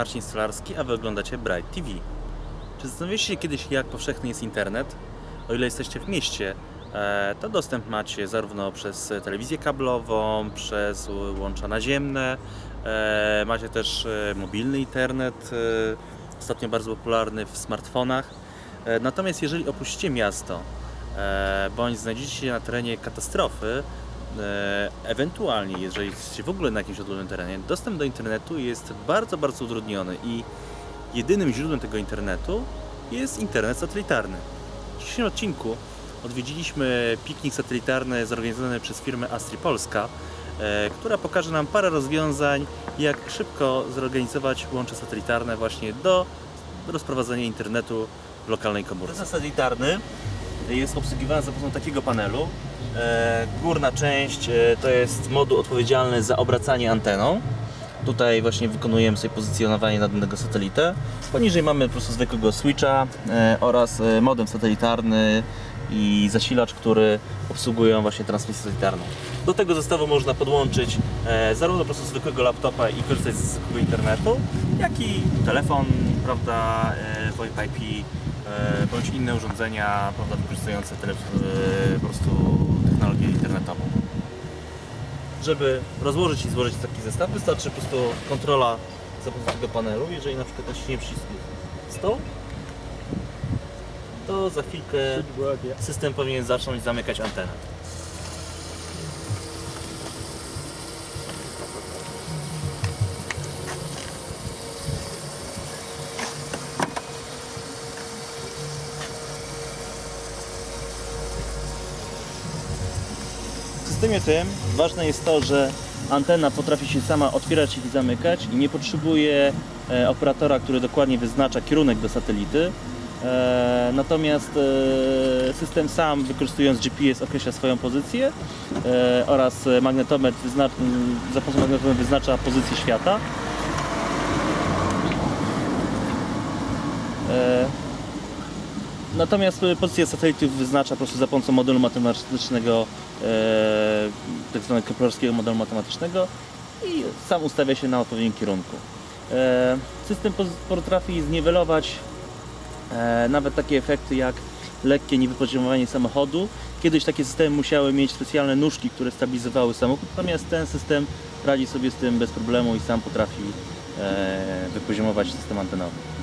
Marcin Stolarski, a wy oglądacie Bright TV. Czy zastanawialiście się kiedyś, jak powszechny jest internet? O ile jesteście w mieście, e, to dostęp macie zarówno przez telewizję kablową, przez łącza naziemne, e, macie też e, mobilny internet, ostatnio bardzo popularny w smartfonach. Natomiast jeżeli opuścicie miasto, bądź znajdziecie się na terenie katastrofy, ewentualnie jeżeli jesteście w ogóle na jakimś odległym terenie, dostęp do internetu jest bardzo, bardzo utrudniony i jedynym źródłem tego internetu jest internet satelitarny. W dzisiejszym odcinku odwiedziliśmy piknik satelitarny zorganizowany przez firmę Astri Polska, e, która pokaże nam parę rozwiązań, jak szybko zorganizować łącze satelitarne właśnie do rozprowadzenia internetu w lokalnej komórce. Ten satelitarny jest obsługiwany za pomocą takiego panelu. E, Górna część e, to jest moduł odpowiedzialny za obracanie anteną. Tutaj właśnie wykonujemy sobie pozycjonowanie na danego satelitę. Poniżej mamy po prostu zwykłego switcha e, oraz modem satelitarny i zasilacz, który obsługują właśnie transmisję satelitarną. Do tego zestawu można podłączyć zarówno po prostu zwykłego laptopa i korzystać ze zwykłego internetu, jak i telefon, prawda, VoIP IP, bądź inne urządzenia, prawda, wykorzystujące tele, e, po prostu technologię internetową. Żeby rozłożyć i złożyć taki zestaw, wystarczy po prostu kontrola za pomocą tego panelu. Jeżeli na przykład naciśnie przycisk stop, to za chwilkę system powinien zacząć zamykać antenę. Systemie tym ważne jest to, że antena potrafi się sama otwierać i zamykać i nie potrzebuje e, operatora, który dokładnie wyznacza kierunek do satelity. E, natomiast e, system sam wykorzystując GPS określa swoją pozycję oraz magnetometr wyzna- m, za pomocą magnetometru wyznacza pozycję świata. Natomiast e, pozycję satelity wyznacza po prostu za pomocą modelu matematycznego, e, tak zwanego keplerowskiego modelu matematycznego i sam ustawia się na odpowiednim kierunku. E, system potrafi zniwelować e, nawet takie efekty jak lekkie niwypoziomowanie samochodu. Kiedyś takie systemy musiały mieć specjalne nóżki, które stabilizowały samochód, natomiast ten system radzi sobie z tym bez problemu i sam potrafi e, wypoziomować system antenowy.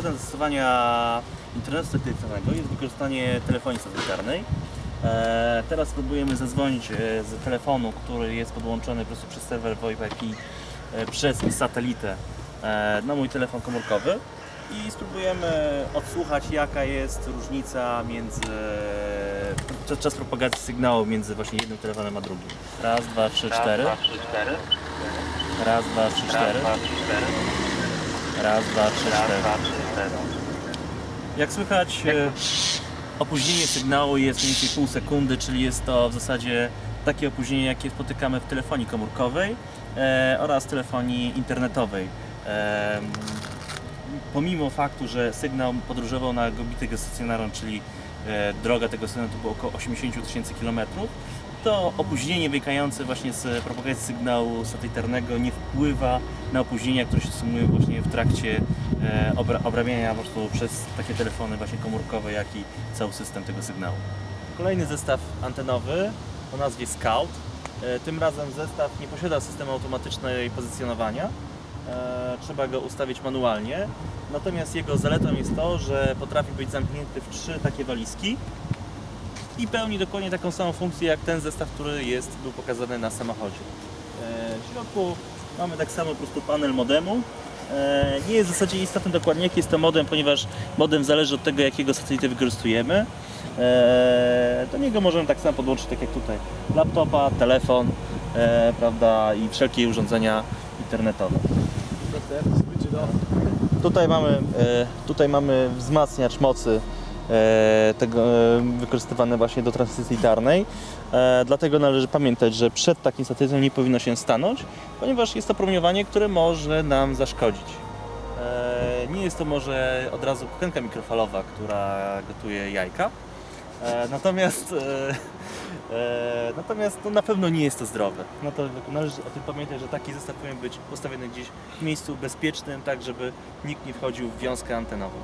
Przykładem zastosowania internetu satelitarnego jest wykorzystanie telefonii satelitarnej. E, teraz spróbujemy zadzwonić e, z telefonu, który jest podłączony po prostu przez serwer VoIP IP e, przez satelitę e, na mój telefon komórkowy i spróbujemy odsłuchać jaka jest różnica między czas, czas propagacji sygnału między właśnie jednym telefonem a drugim. Raz, dwa, trzy, cztery. Raz, dwa, trzy, cztery. Raz, dwa, trzy, cztery. Jak słychać, e, opóźnienie sygnału jest mniej więcej pół sekundy, czyli jest to w zasadzie takie opóźnienie, jakie spotykamy w telefonii komórkowej e, oraz telefonii internetowej. E, pomimo faktu, że sygnał podróżował na orbitę geostacjonarną, czyli droga tego sygnału to było około 80 tysięcy kilometrów, to opóźnienie wynikające właśnie z propagacji sygnału satelitarnego nie wpływa na opóźnienia, które się sumują właśnie w trakcie e, obra- obrabiania po prostu przez takie telefony właśnie komórkowe, jak i cały system tego sygnału. Kolejny zestaw antenowy o nazwie Scout. E, Tym razem zestaw nie posiada systemu automatycznej pozycjonowania. E, Trzeba go ustawić manualnie. Natomiast jego zaletą jest to, że potrafi być zamknięty w trzy takie walizki i pełni dokładnie taką samą funkcję jak ten zestaw, który jest, był pokazany na samochodzie. E, W środku mamy tak samo po prostu panel modemu. E, Nie jest w zasadzie istotne dokładnie jaki jest to modem, ponieważ modem zależy od tego jakiego satelitę wykorzystujemy. E, Do niego możemy tak samo podłączyć tak jak tutaj laptopa, telefon, prawda i wszelkie urządzenia internetowe. Tutaj mamy, tutaj mamy wzmacniacz mocy tego, e, wykorzystywany właśnie do transmisji darnej. E, dlatego należy pamiętać, że przed takim satelitą nie powinno się stanąć, ponieważ jest to promieniowanie, które może nam zaszkodzić. E, nie jest to może od razu kuchenka mikrofalowa, która gotuje jajka. E, natomiast e, e, natomiast no, na pewno nie jest to zdrowe. No to należy o tym pamiętać, że taki zestaw powinien być postawiony gdzieś w miejscu bezpiecznym, tak żeby nikt nie wchodził w wiązkę antenową.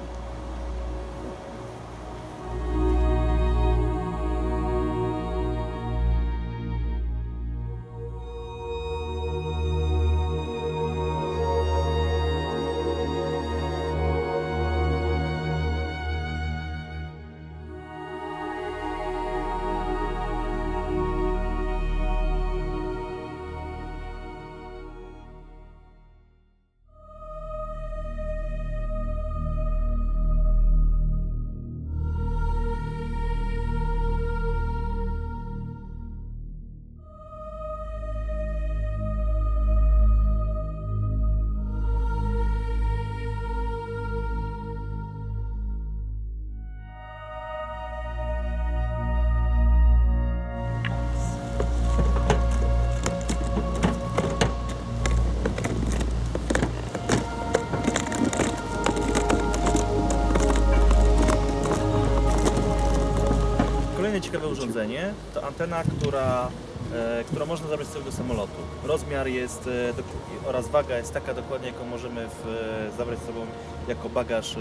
Urządzenie to antena, która, e, którą można zabrać z całego samolotu. Rozmiar jest e, dok- oraz waga jest taka dokładnie, jaką możemy w, e, zabrać z sobą jako bagaż e,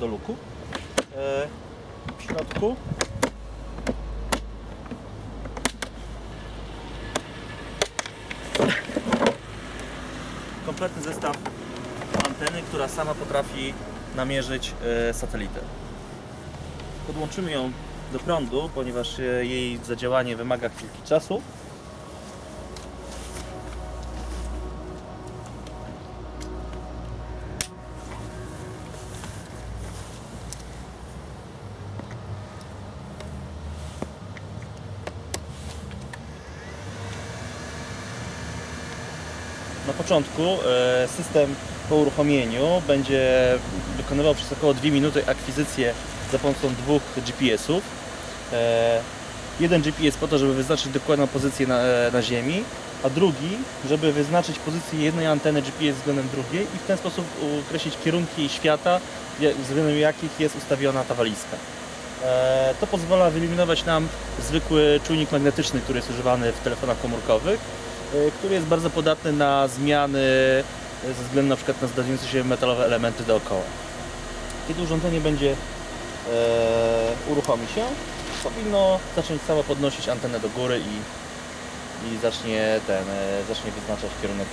do luku. E, w środku kompletny zestaw anteny, która sama potrafi namierzyć e, satelitę. Podłączymy ją do prądu, ponieważ e, jej zadziałanie wymaga chwilki czasu. Na początku e, system po uruchomieniu będzie wykonywał przez około 2 minuty akwizycję za pomocą dwóch GPS-ów. E, Jeden GPS po to, żeby wyznaczyć dokładną pozycję na, e, na Ziemi, a drugi, żeby wyznaczyć pozycję jednej anteny GPS względem drugiej i w ten sposób określić kierunki świata, względem jakich jest ustawiona ta walizka. E, To pozwala wyeliminować nam zwykły czujnik magnetyczny, który jest używany w telefonach komórkowych, który jest bardzo podatny na zmiany ze względu na przykład na zdarzające się metalowe elementy dookoła. Kiedy urządzenie będzie uruchomi się, powinno zacząć samo podnosić antenę do góry i, i zacznie ten, e, zacznie wyznaczać kierunek.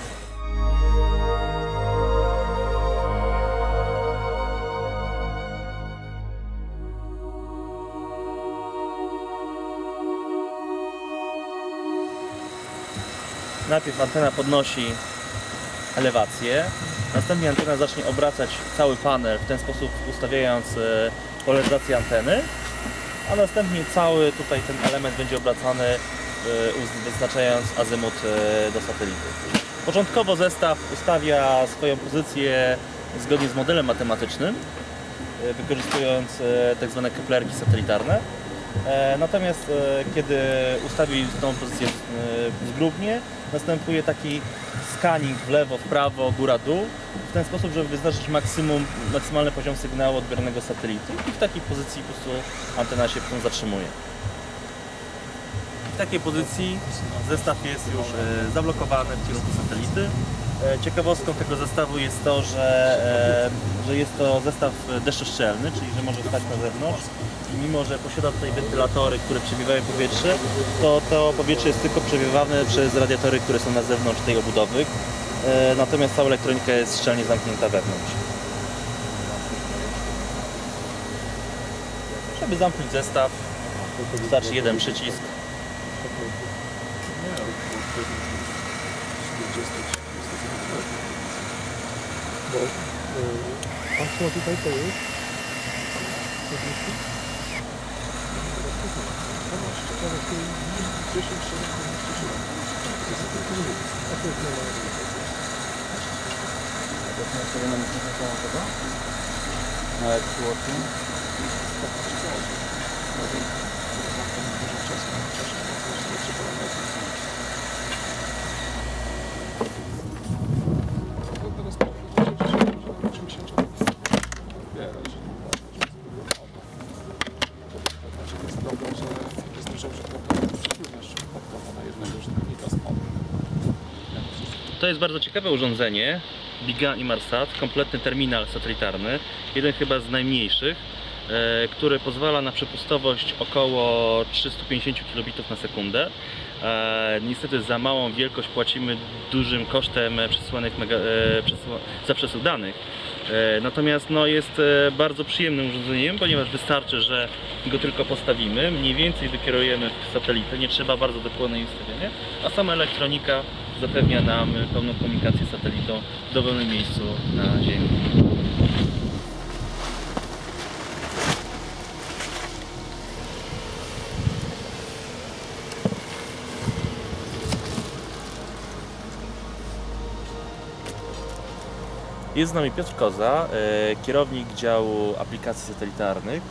Najpierw antena podnosi elewację, następnie antena zacznie obracać cały panel w ten sposób ustawiając e, polaryzację anteny, a następnie cały tutaj ten element będzie obracany e, wyznaczając azymut e, do satelity. Początkowo zestaw ustawia swoją pozycję zgodnie z modelem matematycznym, e, wykorzystując tak zwane keplerki satelitarne. E, Natomiast e, kiedy ustawi tą pozycję e, zgrubnie, następuje taki scanning w lewo, w prawo, góra, dół, w ten sposób, żeby wyznaczyć maksimum, maksymalny poziom sygnału odbieranego z satelity i w takiej pozycji po prostu antena się potem zatrzymuje. W takiej pozycji zestaw jest już zablokowany w kierunku satelity. E, Ciekawostką tego zestawu jest to, że, e, że jest to zestaw deszczoszczelny, czyli że może stać na zewnątrz i mimo, że posiada tutaj wentylatory, które przewiewają powietrze, to to powietrze jest tylko przewiewane przez radiatory, które są na zewnątrz tej obudowy. E, Natomiast cała elektronika jest szczelnie zamknięta wewnątrz. Żeby zamknąć zestaw, wystarczy jeden przycisk. Hasło tutaj to jest? To sobie na myśli tego? Na jest bardzo ciekawe urządzenie, Biga Imarsat, kompletny terminal satelitarny, jeden chyba z najmniejszych, e, który pozwala na przepustowość około 350 kilobitów na sekundę. E, niestety za małą wielkość płacimy dużym kosztem przesyłanych mega, e, przesyła, za przesył danych. Natomiast no, jest bardzo przyjemnym urządzeniem, ponieważ wystarczy, że go tylko postawimy, mniej więcej wykierujemy w satelitę, nie trzeba bardzo dokładnej ustawienia, a sama elektronika zapewnia nam pełną komunikację z satelitą w dowolnym miejscu na Ziemi. Jest z nami Piotr Koza, e, kierownik działu aplikacji satelitarnych.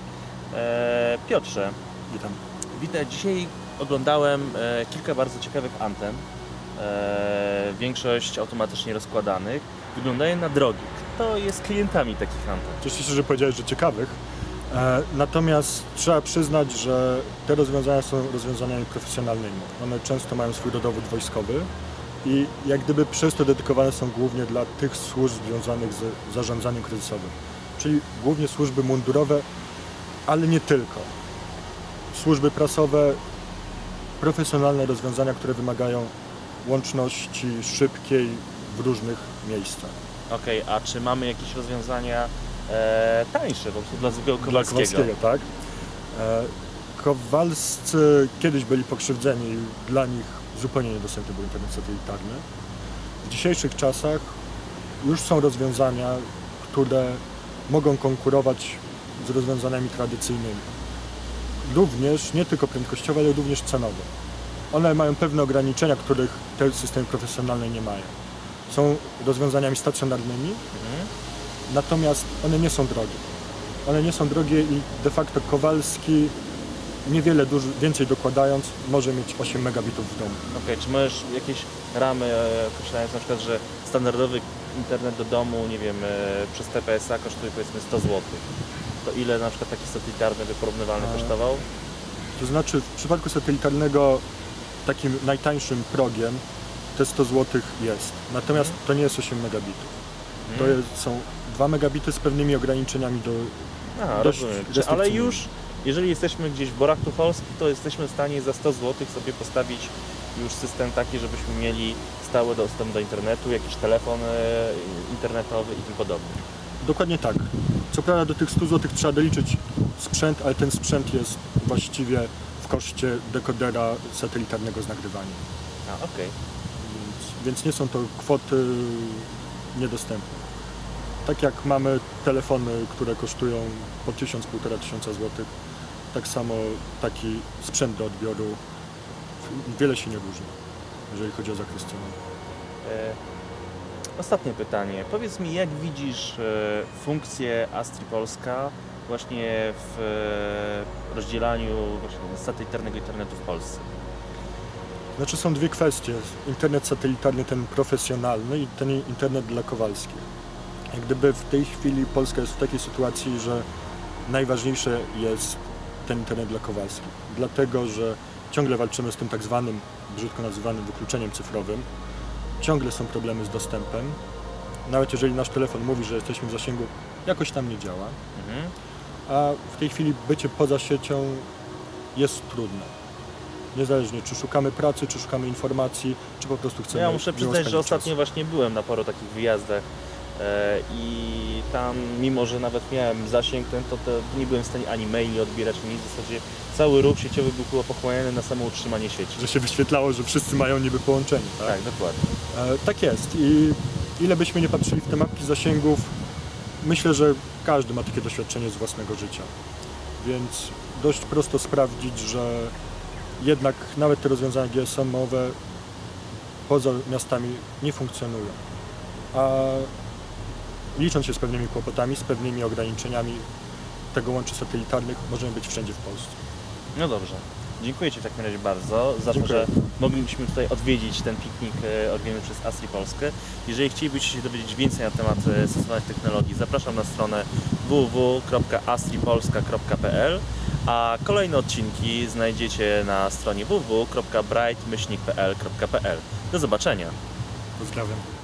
E, Piotrze, Witam. witaj. Dzisiaj oglądałem e, kilka bardzo ciekawych anten. E, większość automatycznie rozkładanych. Wyglądają na drogi. Kto jest klientami takich anten? Cieszę się, że powiedziałeś, że ciekawych. E, natomiast trzeba przyznać, że te rozwiązania są rozwiązaniami profesjonalnymi. One często mają swój rodowód wojskowy i jak gdyby przez to dedykowane są głównie dla tych służb związanych z zarządzaniem kryzysowym. Czyli głównie służby mundurowe, ale nie tylko. Służby prasowe, profesjonalne rozwiązania, które wymagają łączności szybkiej w różnych miejscach. Okej, a czy mamy jakieś rozwiązania e, tańsze po prostu dla zwykłego Dla Kowalskiego? Kowalskiego, tak. E, Kowalscy kiedyś byli pokrzywdzeni i dla nich zupełnie niedostępny był internet satelitarny. W dzisiejszych czasach już są rozwiązania, które mogą konkurować z rozwiązaniami tradycyjnymi. Również, nie tylko prędkościowe, ale również cenowe. One mają pewne ograniczenia, których te systemy profesjonalne nie mają. Są rozwiązaniami stacjonarnymi, Mhm. Natomiast one nie są drogie. One nie są drogie i de facto Kowalski niewiele duży, więcej dokładając może mieć 8 megabitów w domu. Okej, czy możesz jakieś ramy e, określając na przykład, że standardowy internet do domu, nie wiem, e, przez TPSA kosztuje powiedzmy 100 zł. To ile na przykład taki satelitarny by porównywalny kosztował? To znaczy w przypadku satelitarnego takim najtańszym progiem te 100 zł jest. Natomiast to nie jest 8 megabitów. To Mhm. jest, są 2 megabity z pewnymi ograniczeniami do... A, dość rozumiem. Czy, ale już, jeżeli jesteśmy gdzieś w Borach Tucholskich, to jesteśmy w stanie za 100 zł sobie postawić już system taki, żebyśmy mieli stały dostęp do internetu, jakiś telefon e, internetowy i tym podobne. Dokładnie tak. Co prawda do tych 100 zł trzeba doliczyć sprzęt, ale ten sprzęt jest właściwie w koszcie dekodera satelitarnego z nagrywaniem. A, okej. Więc, więc nie są to kwoty niedostępne. Tak jak mamy telefony, które kosztują po 1000-1500 tysiąca złotych, tak samo taki sprzęt do odbioru wiele się nie różni, jeżeli chodzi o zakres cenowy. E, Ostatnie pytanie. Powiedz mi, jak widzisz e, funkcję Astri Polska właśnie w e, rozdzielaniu satelitarnego internetu w Polsce? Znaczy są dwie kwestie. Internet satelitarny, ten profesjonalny i ten internet dla Kowalskich. Jak gdyby w tej chwili Polska jest w takiej sytuacji, że najważniejsze jest ten internet dla Kowalskich. Dlatego, że ciągle walczymy z tym tak zwanym, brzydko nazywanym wykluczeniem cyfrowym. Ciągle są problemy z dostępem. Nawet jeżeli nasz telefon mówi, że jesteśmy w zasięgu, jakoś tam nie działa. Mhm. A w tej chwili bycie poza siecią jest trudne. Niezależnie, czy szukamy pracy, czy szukamy informacji, czy po prostu chcemy. Ja muszę przyznać, że ostatnio właśnie byłem na paru takich wyjazdach e, i tam, mimo że nawet miałem zasięg ten, to, to nie byłem w stanie ani maili odbierać, nic. W zasadzie cały ruch sieciowy był chyba pochłaniany na samo utrzymanie sieci. Że się wyświetlało, że wszyscy mają niby połączenie, tak? Tak, dokładnie. E, tak jest. I ile byśmy nie patrzyli w te mapki zasięgów, myślę, że każdy ma takie doświadczenie z własnego życia. Więc dość prosto sprawdzić, że jednak nawet te rozwiązania GSM-owe poza miastami nie funkcjonują. A licząc się z pewnymi kłopotami, z pewnymi ograniczeniami tego łączy satelitarnych, możemy być wszędzie w Polsce. No dobrze. Dziękuję Ci w takim razie bardzo za to, Dziękuję. że mogliśmy tutaj odwiedzić ten piknik e, organizowany przez Asri Polskę. Jeżeli chcielibyście się dowiedzieć więcej na temat e, stosowanych technologii, zapraszam na stronę www.asripolska.pl a kolejne odcinki znajdziecie na stronie www.bright-pl.pl. Do zobaczenia! Pozdrawiam.